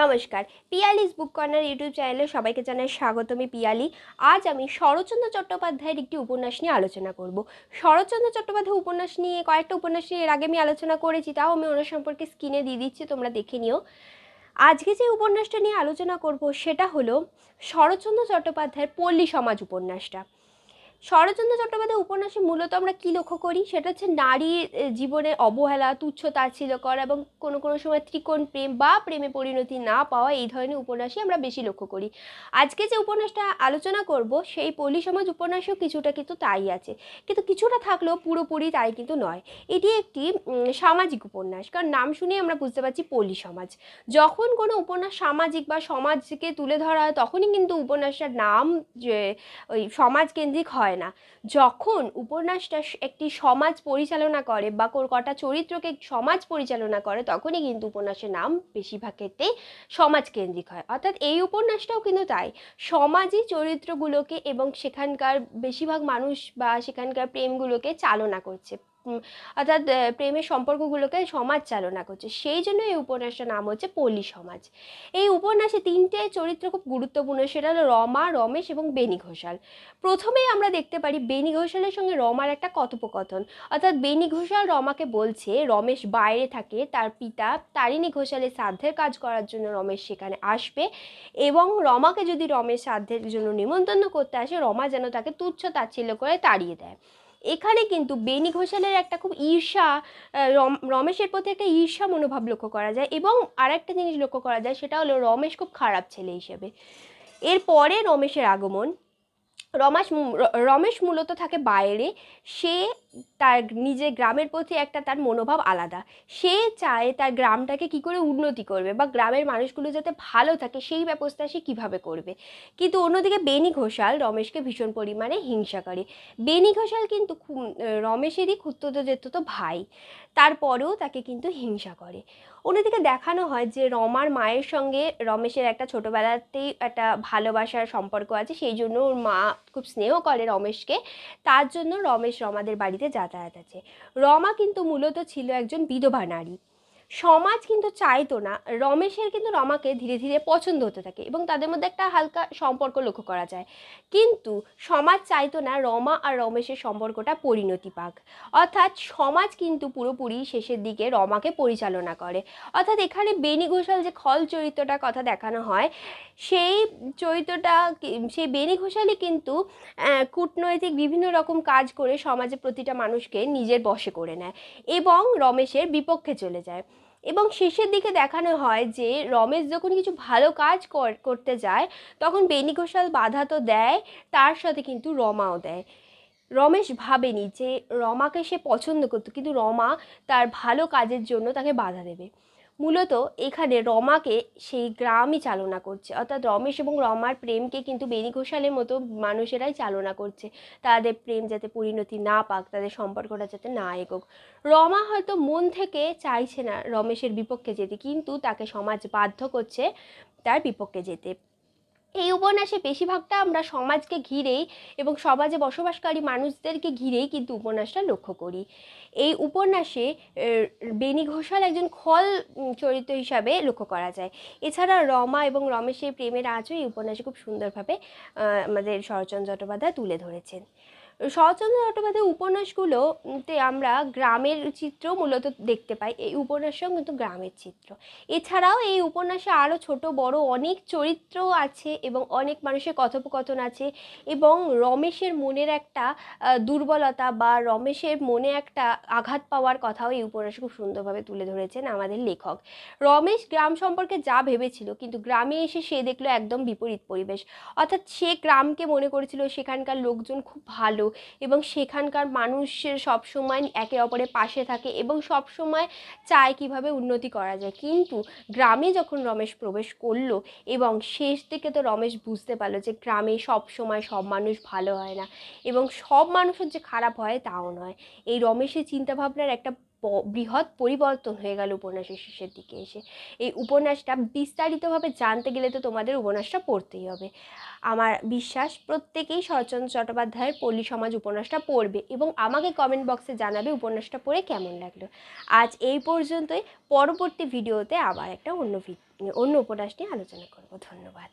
নমস্কার। পিয়ালিস বুক corner YouTube চ্যানেলে সবাইকে জানাই স্বাগত আমি পিয়ালি। আজ আমি শরৎচন্দ্র চট্টোপাধ্যায়ের একটি উপন্যাস নিয়ে আলোচনা করব। শরৎচন্দ্র চট্টোপাধ্যায় উপন্যাস নিয়ে, কয়েকটা উপন্যাস নিয়ে এর আগে আমি আলোচনা করেছি, তাও আমি ওনার সম্পর্কে স্ক্রিনে দিয়ে দিচ্ছি, তোমরা দেখে নিও। আজকে যে উপন্যাসটা নিয়ে আলোচনা করব, সেটা হলো শরৎচন্দ্র চট্টোপাধ্যায়ের পল্লী সমাজ উপন্যাসটা। শরৎচন্দ্র চট্টোপাধ্যায় উপন্যাসে মূলত আমরা কী লক্ষ্য করি? সেটা হচ্ছে নারীর জীবনে অবহেলা তুচ্ছ তাচ্ছিল্য করা এবং কোনো কোনো সময় ত্রিকোণ প্রেম বা প্রেমে পরিণতি না পাওয়া এই ধরনের উপন্যাসই আমরা বেশি লক্ষ্য করি। আজকে যে উপন্যাসটা আলোচনা করব, সেই পল্লী সমাজ উপন্যাসেও কিছুটা কিন্তু তাই আছে। কিন্তু কিছুটা থাকলেও পুরোপুরি তাই কিন্তু নয়। এটি একটি সামাজিক উপন্যাস। কারণ নাম শুনে আমরা বুঝতে পারছি পল্লী সমাজ। যখন কোনো উপন্যাস সামাজিক বা সমাজকে তুলে ধরা হয়, তখনই কিন্তু উপন্যাসটার নাম যে, ওই সমাজ কেন্দ্রিক হয় না। যখন উপন্যাসটা একটি সমাজ পরিচালনা করে বা কটা চরিত্রকে সমাজ পরিচালনা করে, তখনই কিন্তু উপন্যাসের নাম বেশিরভাগ ক্ষেত্রে সমাজকেন্দ্রিক হয়। অর্থাৎ এই উপন্যাসটাও কিন্তু তাই। সমাজই চরিত্রগুলোকে এবং সেখানকার বেশিরভাগ মানুষ বা সেখানকার প্রেমগুলোকে চালনা করছে। অর্থাৎ প্রেমের সম্পর্কগুলোকে সমাজ চালনা করছে। সেই জন্য এই উপন্যাসটার নাম হচ্ছে পল্লী সমাজ। এই উপন্যাসে তিনটে চরিত্র খুব গুরুত্বপূর্ণ, সেটা হলো রমা, রমেশ এবং বেনি ঘোষাল। প্রথমেই আমরা দেখতে পারি বেনি ঘোষালের সঙ্গে রমার একটা কথোপকথন। অর্থাৎ বেনি ঘোষাল রমাকে বলছে, রমেশ বাইরে থাকে, তার পিতা তারিণী ঘোষালের শ্রাদ্ধের কাজ করার জন্য রমেশ সেখানে আসবে এবং রমাকে যদি রমেশ শ্রাদ্ধের জন্য নিমন্ত্রণ করতে আসে, রমা যেন তাকে তুচ্ছ তাচ্ছিল্য করে তাড়িয়ে দেয়। এখানে কিন্তু বেনি ঘোষালের একটা খুব ঈর্ষা রম- রমেশের প্রতি একটা ঈর্ষা মনোভাব লক্ষ্য করা যায় এবং আরেকটা জিনিস লক্ষ্য করা যায় সেটা হলো রমেশ খুব খারাপ ছেলে হিসেবে। এরপরে রমেশের আগমন রমেশ রমেশ মূলত থাকে বাইরে। সে তার নিজের গ্রামের প্রতি একটা তার মনোভাব আলাদা। সে চায় তার গ্রামটাকে কি করে উন্নতি করবে বা গ্রামের মানুষগুলো যাতে ভালো থাকে সেই ব্যবস্থা সে কীভাবে করবে। কিন্তু অন্যদিকে বেনি ঘোষাল রমেশকে ভীষণ পরিমাণে হিংসা করে। বেনি ঘোষাল কিন্তু রমেশেরই খুঁড়তো যেত ভাই। তারপরেও তাকে কিন্তু হিংসা করে। অন্যদিকে দেখানো হয় যে রমার মায়ের সঙ্গে রমেশের একটা ছোটোবেলাতেই একটা ভালোবাসার সম্পর্ক আছে। সেই জন্য ওর মা খুব স্নেহ করে রমেশকে। তার জন্য রমেশ রমাদের বাড়িতে যাতায়াত আছে। রমা কিন্তু মূলত ছিল একজন বিধবা নারী। সমাজ কিন্তু চাইতো না, রমেশের কিন্তু রমাকে ধীরে ধীরে পছন্দ হতে থাকে এবং তাদের মধ্যে একটা হালকা সম্পর্ক লক্ষ্য করা যায়। কিন্তু সমাজ চাইতো না রমা আর রমেশের সম্পর্কটা পরিণতি পাক। অর্থাৎ সমাজ কিন্তু পুরোপুরি শেষের দিকে রমাকে পরিচালনা করে। অর্থাৎ এখানে বেনি ঘোষাল যে খল চরিত্রটার কথা দেখানো হয়, সেই চরিত্রটা সেই বেনি ঘোষালই কিন্তু কূটনৈতিক বিভিন্ন রকম কাজ করে সমাজে প্রতিটা মানুষকে নিজের বশে করে নেয় এবং রমেশের বিপক্ষে চলে যায়। এবং শেষের দিকে দেখানো হয় যে রমেশ যখন কিছু ভালো কাজ কর- করতে যায়, তখন বেনি ঘোষাল বাধা তো দেয়, তার সাথে কিন্তু রমাও দেয়। রমেশ ভাবেনি যে রমাকে সে পছন্দ করতো, কিন্তু রমা তার ভালো কাজের জন্য তাকে বাধা দেবে। মূলত এখানে রমাকে সেই গ্রামই চালনা করছে। অর্থাৎ রমেশ এবং রমার প্রেমকে কিন্তু বেনি ঘোষালের মতো মানুষেরাই চালনা করছে। তাদের প্রেম যাতে পরিণতি না পাক, তাদের সম্পর্কটা যাতে না এগোক। রমা হয়তো মন থেকে চাইছে না রমেশের বিপক্ষে যেতে, কিন্তু তাকে সমাজ বাধ্য করছে তার বিপক্ষে যেতে। এই উপন্যাসে বেশিরভাগটা আমরা সমাজকে ঘিরেই এবং সমাজে বসবাসকারী মানুষদেরকে ঘিরেই কিন্তু উপন্যাসটা লক্ষ্য করি। এই উপন্যাসে বেনি ঘোষাল একজন খল চরিত্র হিসাবে লক্ষ্য করা যায়। এছাড়া রমা এবং রমেশের প্রেমের আজও এই উপন্যাসে খুব সুন্দরভাবে আমাদের শরৎচন্দ্র চট্টোপাধ্যায় তুলে ধরেছেন। শরৎচন্দ্র চট্টোপাধ্যায়ের উপন্যাসগুলোতে আমরা গ্রামের চিত্র মূলত দেখতে পাই। এই উপন্যাসেও কিন্তু গ্রামের চিত্র। এছাড়াও এই উপন্যাসে আরও ছোট, বড় অনেক চরিত্র আছে এবং অনেক মানুষের কথোপকথন আছে এবং রমেশের মনের একটা দুর্বলতা বা রমেশের মনে একটা আঘাত পাওয়ার কথাও এই উপন্যাসে খুব সুন্দরভাবে তুলে ধরেছেন আমাদের লেখক। রমেশ গ্রাম সম্পর্কে যা ভেবেছিল, কিন্তু গ্রামে এসে সে দেখল একদম বিপরীত পরিবেশ। অর্থাৎ সে গ্রামকে মনে করেছিল, সেখানকার লোকজন খুব ভালো এবং সেখানকার মানুষের সবসময় একে অপরের পাশে থাকে এবং সবসময় চায় কীভাবে উন্নতি করা যায়। কিন্তু গ্রামে যখন রমেশ প্রবেশ করল এবং শেষ দিকে তো রমেশ বুঝতে পারল যে গ্রামে সব সময় সব মানুষ ভালো হয় না এবং সব মানুষের যে খারাপ হয় তাও নয়। এই রমেশের চিন্তাভাবনার একটা বৃহৎ পরিবর্তন হয়ে গেল উপন্যাসের শেষের দিকে এসে। এই উপন্যাসটা বিস্তারিতভাবে জানতে গেলে তো তোমাদের উপন্যাসটা পড়তেই হবে। আমার বিশ্বাস প্রত্যেকেই শরৎচন্দ্র চট্টোপাধ্যায়ের পল্লী সমাজ উপন্যাসটা পড়বে এবং আমাকে কমেন্ট বক্সে জানাবে উপন্যাসটা পড়ে কেমন লাগল। আজ এই পর্যন্তই, পরবর্তী ভিডিওতে আবার একটা অন্য অন্য উপন্যাস নিয়ে আলোচনা করব। ধন্যবাদ।